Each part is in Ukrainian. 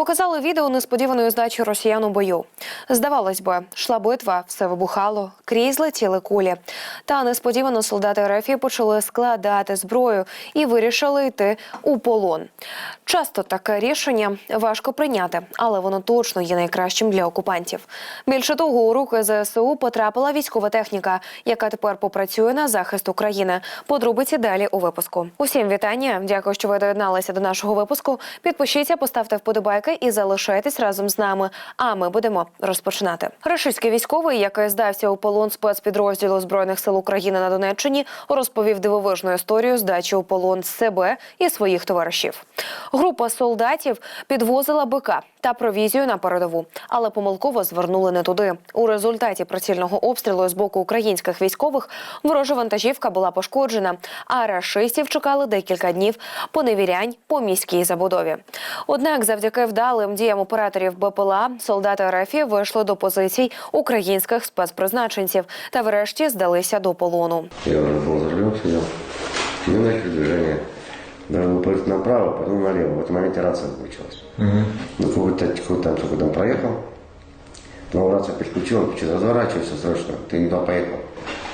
Показали відео несподіваної здачі росіян у бою. Здавалось би, йшла битва, все вибухало, крізь летіли кулі. Та несподівано солдати РФ почали складати зброю і вирішили йти у полон. Часто таке рішення важко прийняти, але воно точно є найкращим для окупантів. Більше того, у руки ЗСУ потрапила військова техніка, яка тепер попрацює на захист України. Подробиці далі у випуску. Усім вітання. Дякую, що ви доєдналися до нашого випуску. Підпишіться, поставте вподобайки і залишайтесь разом з нами. А ми будемо розпочинати. Рашистський військовий, який здався у полон спецпідрозділу збройних сил України на Донеччині, розповів дивовижну історію здачі у полон себе і своїх товаришів. Група солдатів підвозила бика та провізію на передову, але помилково звернули не туди. У результаті прицільного обстрілу з боку українських військових ворожа вантажівка була пошкоджена, а рашистів чекали декілька днів поневірянь по міській забудові. Однак, завдяки вдалим діям операторів БПЛА, солдати РФ вийшли до позицій українських спецпризначенців та врешті здалися до полону. Я уже был за рулем сидел. И начали движение. Должен был повернуть направо, повернул налево. В этом моменте рация выключилась. Ну, какой-то какой там, сколько там проехал. Но рация переключила, включила, разворачивайся срочно, ты не туда поехал.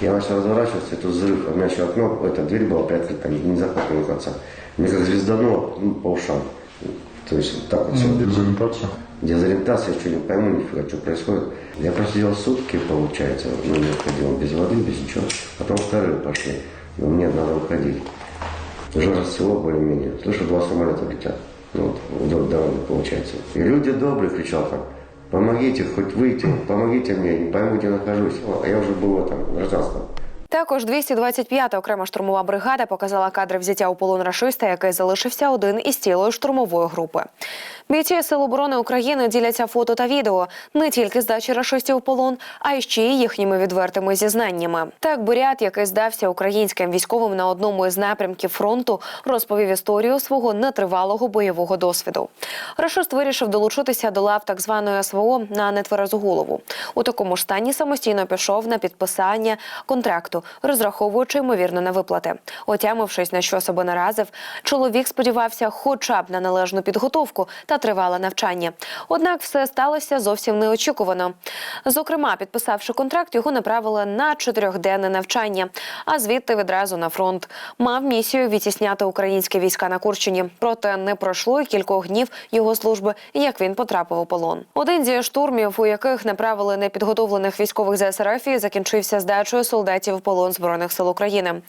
Я начал разворачиваться, это взрыв. У меня еще окно, эта дверь была приоткрыта, не, не захлопнула до конца. Мне как звездануло ну, по ушам. То есть вот так вот все. Дезориентация. Дезориентация, я что не пойму нифига, что происходит. Я просидел сутки, получается, ну, не уходил без воды, без ничего. Потом вторые пошли, но мне надо уходить. Уже расцвело более-менее. Слышу, два самолета летят. Ну, вот, вдоль дороги, получается. И люди добрые кричал там, помогите, хоть выйти, помогите мне, не пойму, где нахожусь. А я уже был в этом, гражданском. Також 225-та окрема штурмова бригада показала кадри взяття у полон рашиста, який залишився один із цілої штурмової групи. Бійці Сил оборони України діляться фото та відео не тільки здачі рашистів у полон, а й ще й їхніми відвертими зізнаннями. Так, бурят, який здався українським військовим на одному із напрямків фронту, розповів історію свого нетривалого бойового досвіду. Рашист вирішив долучитися до лав так званої СВО на нетверезу голову. У такому ж стані самостійно пішов на підписання контракту, розраховуючи ймовірно на виплати. Отямившись на що себе наразив, чоловік сподівався, хоча б на належну підготовку та тривале навчання. Однак все сталося зовсім неочікувано. Зокрема, підписавши контракт, його направили на чотирьохденне навчання, а звідти відразу на фронт. Мав місію відтісняти українські війська на Курщині. Проте не пройшло й кількох днів його служби, як він потрапив у полон. Один зі штурмів, у яких направили непідготовлених військових з СРФ, закінчився здачею солдатів в полон збройних сил України.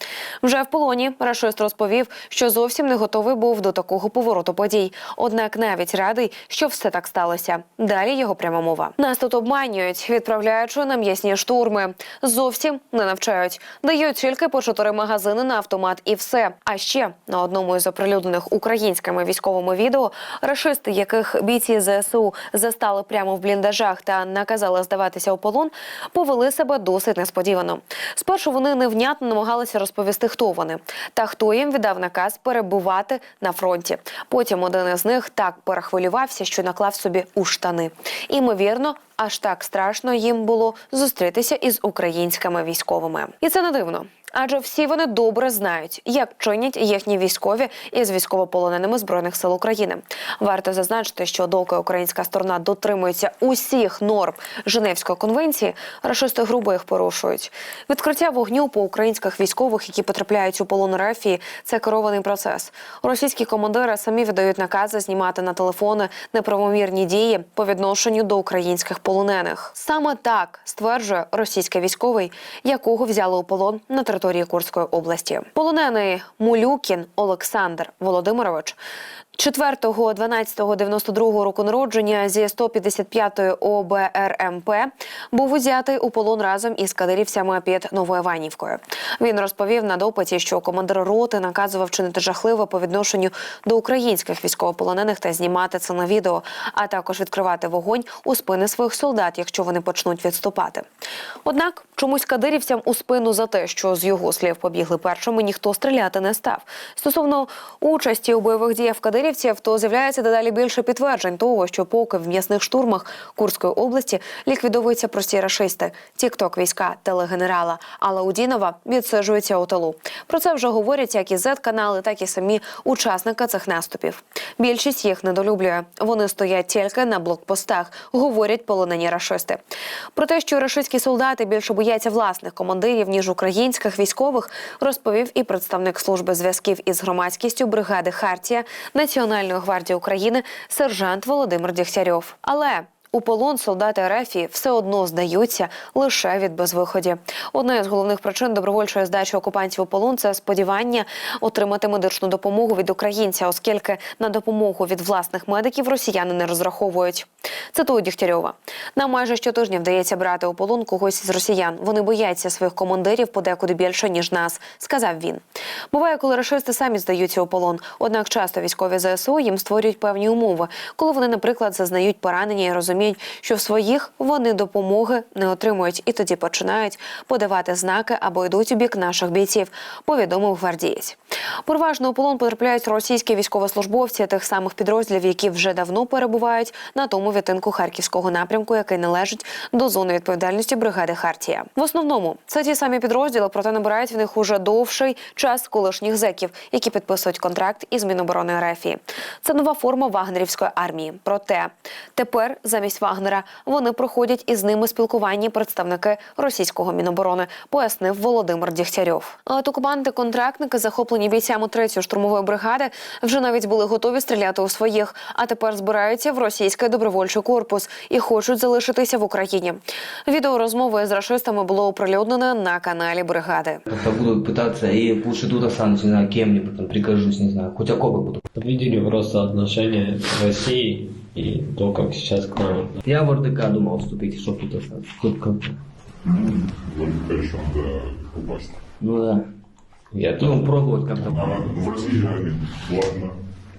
Вже в полоні рашист розповів, що зовсім не готовий був до такого повороту подій. Однак навіть радий, що все так сталося. Далі його пряма мова. Нас тут обманюють, відправляючи на м'ясні штурми. Зовсім не навчають. Дають тільки по чотири магазини на автомат і все. А ще на одному із оприлюднених українськими військовими відео рашисти, яких бійці ЗСУ застали прямо в бліндажах та наказали здаватися у полон, повели себе досить несподівано. Спершу вони невнятно намагалися розповісти, хто вони та хто їм віддав наказ перебувати на фронті. Потім один із них так перехвилювався, що наклав собі у штани. Імовірно, аж так страшно їм було зустрітися із українськими військовими, і це не дивно. Адже всі вони добре знають, як чинять їхні військові із військовополоненими збройних сил України. Варто зазначити, що доки українська сторона дотримується усіх норм Женевської конвенції, рашисти грубо їх порушують. Відкриття вогню по українських військових, які потрапляють у полон РФ, – це керований процес. Російські командири самі видають накази знімати на телефони неправомірні дії по відношенню до українських полонених. Саме так стверджує російський військовий, якого взяли у полон на території Курської області. Полонений Мулюкін Олександр Володимирович. 4.12.92 року народження зі 155-ї ОБРМП був узятий у полон разом із кадирівцями під Новоіванівкою. Він розповів на допиті, що командир роти наказував чинити жахливе по відношенню до українських військовополонених та знімати це на відео, а також відкривати вогонь у спини своїх солдат, якщо вони почнуть відступати. Однак чомусь кадирівцям у спину за те, що з його слів побігли першими, ніхто стріляти не став. Стосовно участі у бойових діях в Кадирівці, кремлівців, то з'являється дедалі більше підтверджень того, що поки в м'ясних штурмах Курської області ліквідовуються прості рашисти, тікток війська телегенерала Алаудінова відсиджуються у тилу. Про це вже говорять як і Z-канали, так і самі учасники цих наступів. Більшість їх недолюблює. Вони стоять тільки на блокпостах, говорять полонені рашисти. Про те, що рашистські солдати більше бояться власних командирів ніж українських військових, розповів і представник служби зв'язків із громадськістю бригади Хартія Національної гвардії України сержант Володимир Дігтярьов. Але у полон солдати РФ все одно здаються лише від безвиході. Одна з головних причин добровольчої здачі окупантів у полон це сподівання отримати медичну допомогу від українця, оскільки на допомогу від власних медиків росіяни не розраховують. Цитую Дігтярьова. Нам майже щотижня вдається брати у полон когось з росіян. Вони бояться своїх командирів подекуди більше ніж нас, сказав він. Буває, коли рашисти самі здаються у полон. Однак часто військові ЗСУ їм створюють певні умови, коли вони, наприклад, зазнають поранення і розуміють, що в своїх вони допомоги не отримують, і тоді починають подавати знаки або йдуть у бік наших бійців. Повідомив гвардієць. Переважно у полон потрапляють російські військовослужбовці тих самих підрозділів, які вже давно перебувають на тому відтинку харківського напрямку, який належить до зони відповідальності бригади Хартія. В основному це ті самі підрозділи, проте набирають в них уже довший час колишніх зеків, які підписують контракт із Міноборони РФ. Це нова форма вагнерівської армії. Проте тепер замість Вагнера вони проходять із ними спілкування представники російського міноборони, пояснив Володимир Дігтярьов. А От окупанти-контрактники, захоплені бійцями третьої штурмової бригади, вже навіть були готові стріляти у своїх, а тепер збираються в російський добровольчий корпус і хочуть залишитися в Україні. Відео розмови з рашистами було оприлюднене на каналі бригади. Как-то буду пытаться и лучше тут останусь, не знаю, кем-нибудь там прикажусь, не знаю, окопы буду. Видели просто отношение России и то, как сейчас к нам. Я в РДК думал вступить, чтобы тут остаться. Тут как Только еще надо попасть. Ну да. Я Ну, тоже. пробовать как-то. А в россияне, ладно.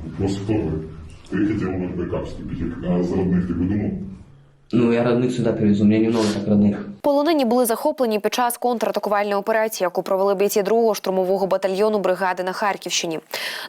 Вопрос второй. Ты хотел в РБК вступить, а за родных ты бы думал? Ну, я родных сюда перевезу, у меня немного так родных. Полонені були захоплені під час контратакувальної операції, яку провели бійці другого штурмового батальйону бригади на Харківщині.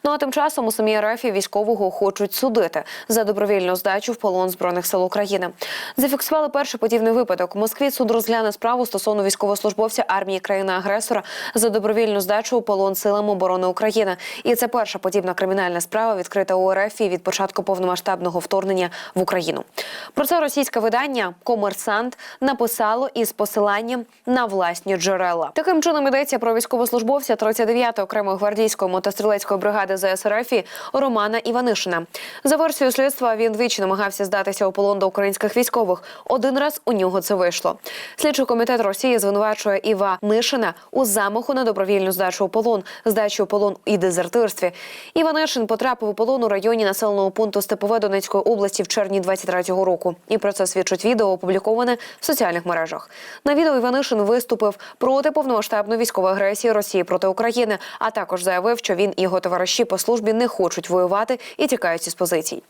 Ну а тим часом у самій РФ військового хочуть судити за добровільну здачу в полон збройних сил України. Зафіксували перший подібний випадок. У Москві суд розгляне справу стосовно військовослужбовця армії країни-агресора за добровільну здачу у полон силам оборони України. І це перша подібна кримінальна справа, відкрита у РФ від початку повномасштабного вторгнення в Україну. Про це російське видання Комерсант написало із посиланням на власні джерела. Таким чином йдеться про військовослужбовця 39-ї окремої гвардійської мотострілецької бригади ЗСРФ Романа Іванишина. За версією слідства він двічі намагався здатися у полон до українських військових. Один раз у нього це вийшло. Слідчий комітет Росії звинувачує Іва Нишина у замаху на добровільну здачу у полон, здачу у полон і дезертирстві. Іванишин потрапив у полон у районі населеного пункту Степове Донецької області в червні 23-го року. І про це свідчить відео, опубліковане в соціальних мережах. На відео Іванишин виступив проти повномасштабної військової агресії Росії проти України, а також заявив, що він і його товариші по службі не хочуть воювати і тікають із позицій.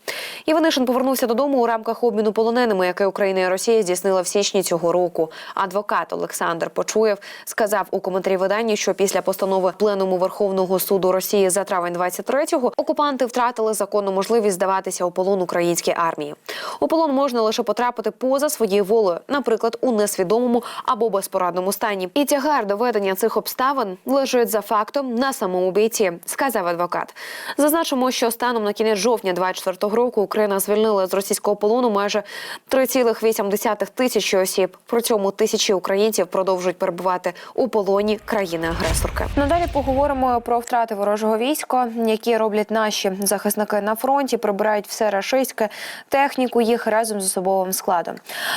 Іванишин повернувся додому у рамках обміну полоненими, який Україна і Росія здійснила в січні цього року. Адвокат Олександр Почуєв сказав у коментарі видання, що після постанови пленуму Верховного суду Росії за травень 23-го окупанти втратили законну можливість здаватися у полон українській армії. У полон можна лише потрапити поза своєю волею, наприклад, у несвідомому або безпорадному стані. І тягар доведення цих обставин лежить за фактом на самому бійці, сказав адвокат. Зазначимо, що станом на кінець жовтня 24-го року Україна звільнила з російського полону майже 3,8 тисячі осіб. При цьому тисячі українців продовжують перебувати у полоні країни-агресорки. Надалі поговоримо про втрати ворожого війська, які роблять наші захисники на фронті, прибирають все рашистське техніку їх разом з особовим складом.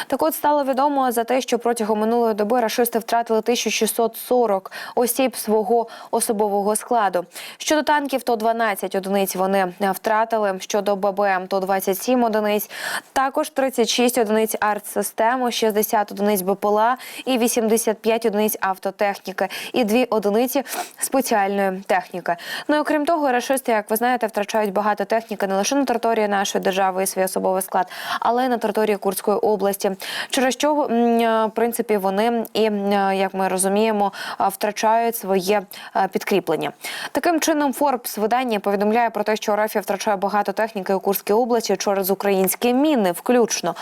Так от стало відомо за те, що протягом минулої доби рашисти втратили 1640 осіб свого особового складу. Щодо танків, то 12 одиниць вони втратили. Щодо ББМ, то 27 одиниць. Також 36 одиниць артсистеми, 60 одиниць БПЛА і 85 одиниць автотехніки, і 2 одиниці спеціальної техніки. Ну і окрім того, рашисти, як ви знаєте, втрачають багато техніки не лише на території нашої держави і свій особовий склад, але й на території Курської області. Через що принципі вони і е, як ми розуміємо, е, втрачають своє е, підкріплення. Таким чином, Форбс видання повідомляє про те, що РФ втрачає багато техніки у Курській області через українські міни, включно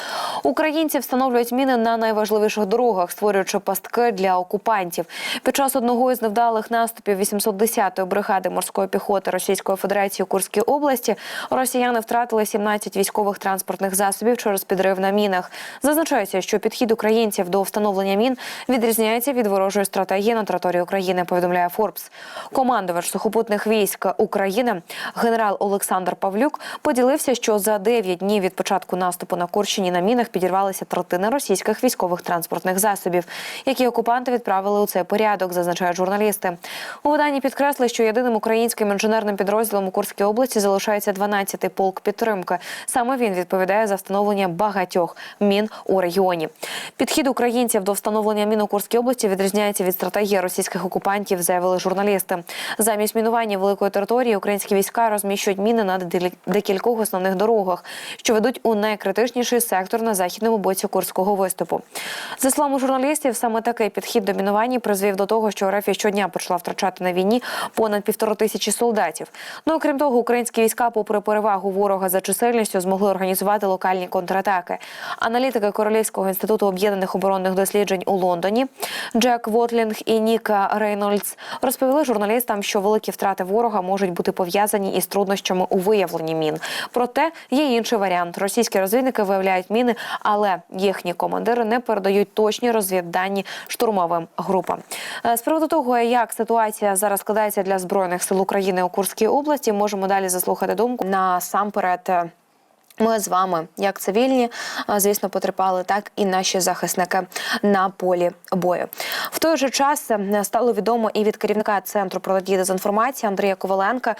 українці встановлюють міни на найважливіших дорогах, створюючи пастки для окупантів. Під час одного із невдалих наступів 810-ї бригади морської піхоти Російської Федерації у Курській області росіяни втратили 17 військових транспортних засобів через підрив на мінах. Зазначається, що підхід українців до встановлення мін відрізняється від ворожої стратегії на території України. Повідомляє Форбс. Командувач сухопутних військ України генерал Олександр Павлюк поділився, що за 9 днів від початку наступу на Курщині на мінах підірвалися третина російських військових транспортних засобів, які окупанти відправили у цей порядок, зазначають журналісти. У виданні підкресли, що єдиним українським інженерним підрозділом у Курській області залишається 12-й полк підтримки. Саме він відповідає за встановлення багатьох мін у регіоні. Підхід українців до встановлення мін у Курській області відрізняється від стратегії російських окупантів, заявили журналісти. Замість мінування великої території українські війська розміщують міни на декількох основних дорогах, що ведуть у найкритичніший сектор на західному боці курського виступу. За словами журналістів, саме такий підхід до мінування призвів до того, що РФ щодня почала втрачати на війні понад півтори тисячі солдатів. Ну окрім того, українські війська, попри перевагу ворога за чисельністю, змогли організувати локальні контратаки. Аналітики Королівського інституту об'єднаних оборонних досліджень у Лондоні Джек Вотлінг і Ніка Рейнольдс розповіли журналістам, що великі втрати ворога можуть бути пов'язані із труднощами у виявленні мін. Проте є інший варіант. Російські розвідники виявляють міни, але їхні командири не передають точні розвіддані штурмовим групам. Е, З приводу того, як ситуація зараз складається для збройних сил України у Курській області, можемо далі заслухати думку насамперед. Ми з вами, як цивільні, звісно, потерпали, так і наші захисники на полі бою. В той же час е, стало відомо і від керівника центру протидії дезінформації Андрія Коваленка.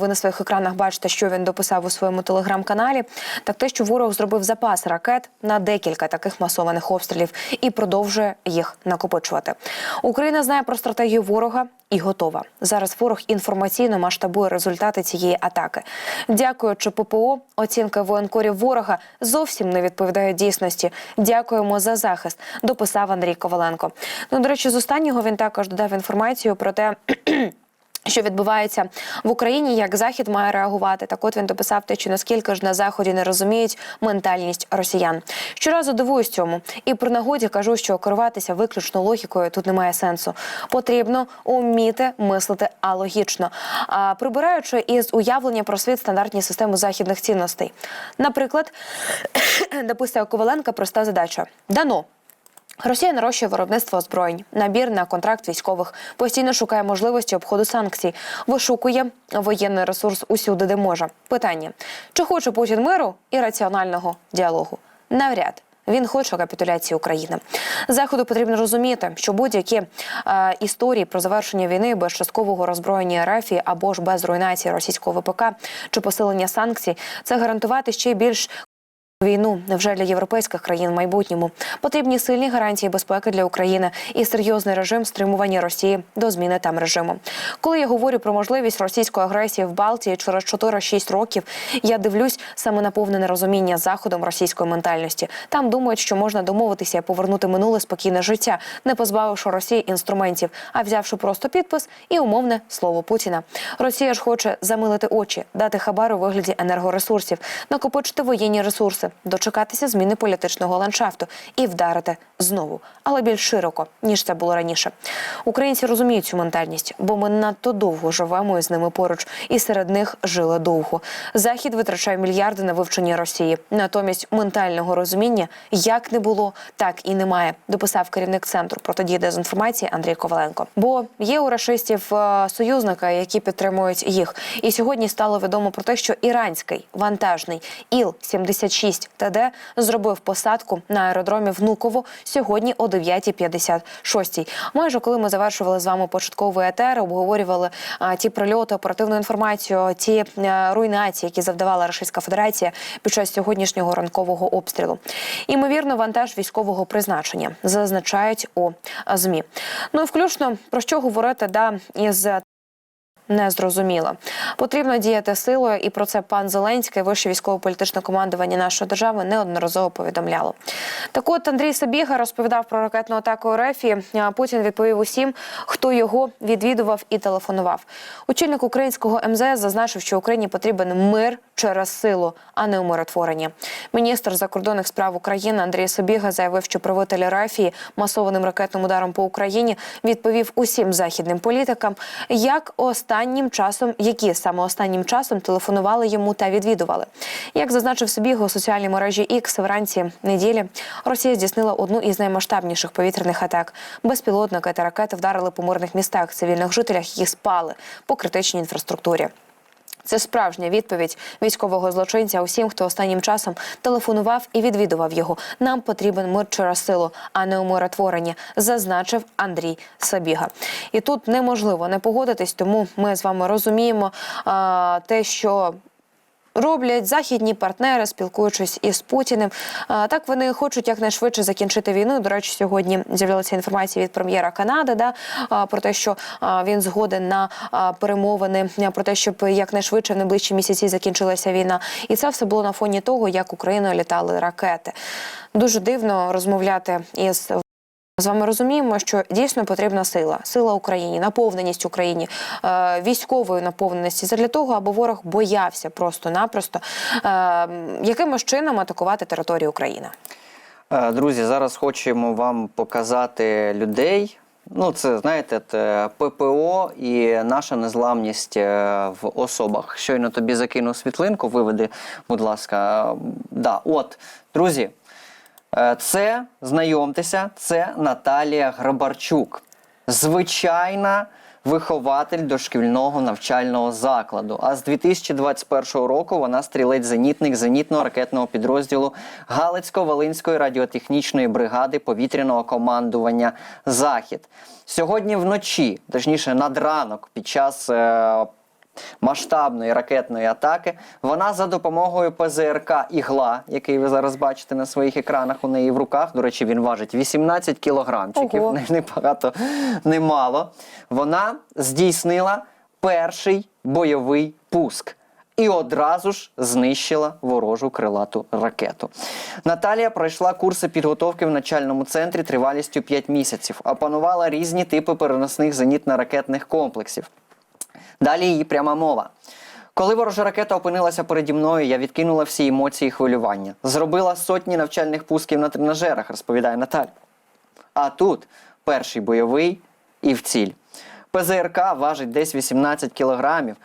Ви на своїх екранах бачите, що він дописав у своєму телеграм-каналі. Так те, що ворог зробив запас ракет на декілька таких масованих обстрілів і продовжує їх накопичувати. Україна знає про стратегію ворога і готова. Зараз ворог інформаційно масштабує результати цієї атаки. Дякуючи ППО, оцінка воєнкорів ворога зовсім не відповідає дійсності. Дякуємо за захист. Дописав Андрій Коваленко. Ну до речі, з останнього він також додав інформацію про те. Що відбувається в Україні, як захід має реагувати? Так, от він дописав те, що наскільки ж на заході не розуміють ментальність росіян. Щоразу дивуюсь цьому, і при нагоді кажу, що керуватися виключно логікою тут немає сенсу. Потрібно уміти мислити алогічно, а прибираючи із уявлення про світ стандартні системи західних цінностей. Наприклад, допустив Коваленка проста задача: дано. Росія нарощує виробництво озброєнь, набір на контракт військових, постійно шукає можливості обходу санкцій, вишукує воєнний ресурс усюди, де може. Питання: чи хоче Путін миру і раціонального діалогу? Навряд. Він хоче капітуляції України. Заходу потрібно розуміти, що будь-які е, історії про завершення війни без часткового роззброєння РФ або ж без руйнації російського ВПК чи посилення санкцій це гарантувати ще більш Війну вже для європейських країн в майбутньому потрібні сильні гарантії безпеки для України і серйозний режим стримування Росії до зміни там режиму. Коли я говорю про можливість російської агресії в Балтії через 4-6 років, я дивлюсь саме на повне нерозуміння заходом російської ментальності. Там думають, що можна домовитися і повернути минуле спокійне життя, не позбавивши Росії інструментів, а взявши просто підпис і умовне слово Путіна. Росія ж хоче замилити очі, дати хабар у вигляді енергоресурсів, накопичити воєнні ресурси, дочекатися зміни політичного ландшафту і вдарити знову, але більш широко ніж це було раніше. Українці розуміють цю ментальність, бо ми надто довго живемо із ними поруч, і серед них жили довго. Захід витрачає мільярди на вивчення Росії. Натомість ментального розуміння як не було, так і немає. Дописав керівник центру протидії дезінформації Андрій Коваленко. Бо є у рашистів е, союзника, які підтримують їх. І сьогодні стало відомо про те, що іранський вантажний іл 76 ТД зробив посадку на аеродромі Внуково сьогодні о 9.56. Майже коли ми завершували з вами початковий етер, обговорювали а, ті прильоти, оперативну інформацію, ті а, руйнації, які завдавала Російська Федерація під час сьогоднішнього ранкового обстрілу. Імовірно, вантаж військового призначення зазначають у змі. Ну і включно про що говорити да із не зрозуміло. Потрібно діяти силою, і про це пан Зеленський, вище військово-політичне командування нашої держави, неодноразово повідомляло. Так от Андрій Сабіга розповідав про ракетну атаку РФ. і, Путін відповів усім, хто його відвідував і телефонував. Очільник українського МЗС зазначив, що Україні потрібен мир через силу, а не умиротворення. Міністр закордонних справ України Андрій Собіга заявив, що правитель Рафії масованим ракетним ударом по Україні відповів усім західним політикам, як останнім часом, які саме останнім часом телефонували йому та відвідували. Як зазначив Собіга у соціальній мережі X вранці неділі, Росія здійснила одну із наймасштабніших повітряних атак. Безпілотники та ракети вдарили по мирних містах, цивільних жителях, які спали по критичній інфраструктурі. Це справжня відповідь військового злочинця усім, хто останнім часом телефонував і відвідував його. Нам потрібен мир через силу, а не умиротворення, зазначив Андрій Сабіга. І тут неможливо не погодитись, тому ми з вами розуміємо а, те, що роблять західні партнери, спілкуючись із Путіним. Так вони хочуть якнайшвидше закінчити війну. До речі, сьогодні з'явилася інформація від прем'єра Канади, да про те, що він згоден на перемовини про те, щоб якнайшвидше в найближчі місяці закінчилася війна. І це все було на фоні того, як Україною літали ракети. Дуже дивно розмовляти із з вами розуміємо, що дійсно потрібна сила, сила Україні, наповненість Україні, е, військової наповненості задля того, аби ворог боявся просто-напросто е, якимось чином атакувати територію України. Е, Друзі, зараз хочемо вам показати людей. Ну, це знаєте, те ППО і наша незламність в особах. Щойно тобі закину світлинку, виведи, будь ласка. Да, от, друзі, це знайомтеся, це Наталія Грабарчук. Звичайна вихователь дошкільного навчального закладу. А з 2021 року вона стрілець-зенітник зенітно-ракетного підрозділу Галицько-Волинської радіотехнічної бригади повітряного командування Захід. Сьогодні вночі, точніше, надранок, під час. Е- масштабної ракетної атаки. Вона за допомогою ПЗРК Ігла, який ви зараз бачите на своїх екранах у неї в руках. До речі, він важить 18 кілограмчиків. Ого. Не багато, не мало. Вона здійснила перший бойовий пуск. І одразу ж знищила ворожу крилату ракету. Наталія пройшла курси підготовки в начальному центрі тривалістю 5 місяців, опанувала різні типи переносних зенітно-ракетних комплексів. Далі її пряма мова. Коли ворожа ракета опинилася переді мною, я відкинула всі емоції і хвилювання. Зробила сотні навчальних пусків на тренажерах, розповідає Наталя. А тут перший бойовий і в ціль. ПЗРК важить десь 18 кілограмів.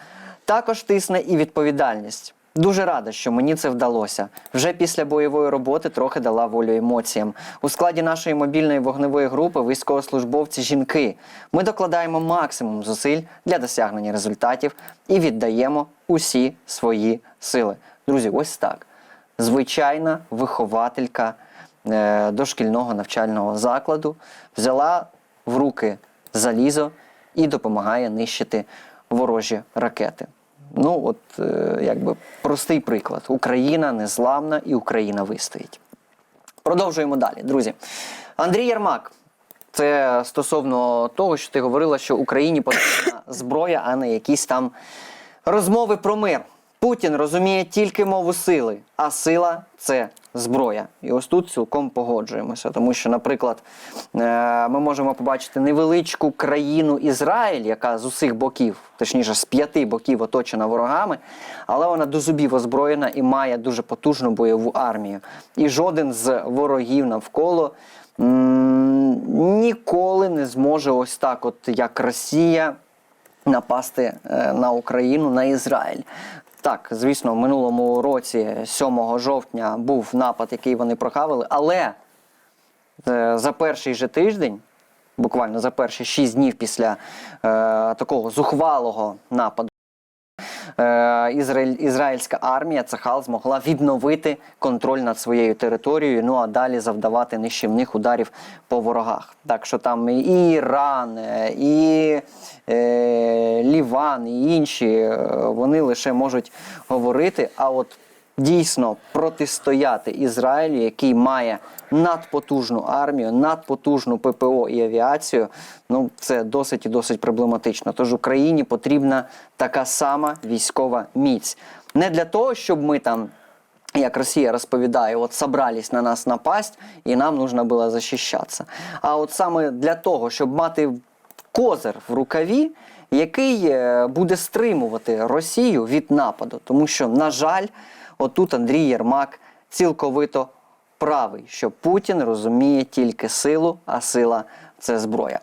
Також тисне і відповідальність. Дуже рада, що мені це вдалося. Вже після бойової роботи трохи дала волю емоціям. У складі нашої мобільної вогневої групи військовослужбовці жінки. Ми докладаємо максимум зусиль для досягнення результатів і віддаємо усі свої сили. Друзі, ось так. Звичайна вихователька е, дошкільного навчального закладу взяла в руки залізо і допомагає нищити ворожі ракети. Ну, от е, якби простий приклад: Україна незламна і Україна вистоїть. Продовжуємо далі, друзі. Андрій Єрмак. Це стосовно того, що ти говорила, що Україні потрібна зброя, а не якісь там розмови про мир. Путін розуміє тільки мову сили, а сила це зброя. І ось тут цілком погоджуємося, тому що, наприклад, е, ми можемо побачити невеличку країну Ізраїль, яка з усіх боків, точніше з п'яти боків оточена ворогами, але вона до зубів озброєна і має дуже потужну бойову армію. І жоден з ворогів навколо ніколи не зможе ось так, от як Росія напасти е, на Україну, на Ізраїль. Так, звісно, в минулому році, 7 жовтня, був напад, який вони прохавили, але е, за перший же тиждень, буквально за перші 6 днів після е, такого зухвалого нападу, Ізраїль, ізраїльська армія Цахал змогла відновити контроль над своєю територією, ну а далі завдавати нищівних ударів по ворогах. Так що там і Іран, е, і е, Ліван, і інші е, вони лише можуть говорити. А от дійсно протистояти Ізраїлю, який має надпотужну армію, надпотужну ППО і авіацію, ну це досить і досить проблематично. Тож Україні потрібна така сама військова міць. Не для того, щоб ми там як Росія розповідає, от собрались на нас напасть, і нам нужно було захищатися. А от саме для того, щоб мати козир в рукаві, який е, буде стримувати Росію від нападу. Тому що, на жаль, отут Андрій Єрмак цілковито правий, що Путін розуміє тільки силу, а сила це зброя.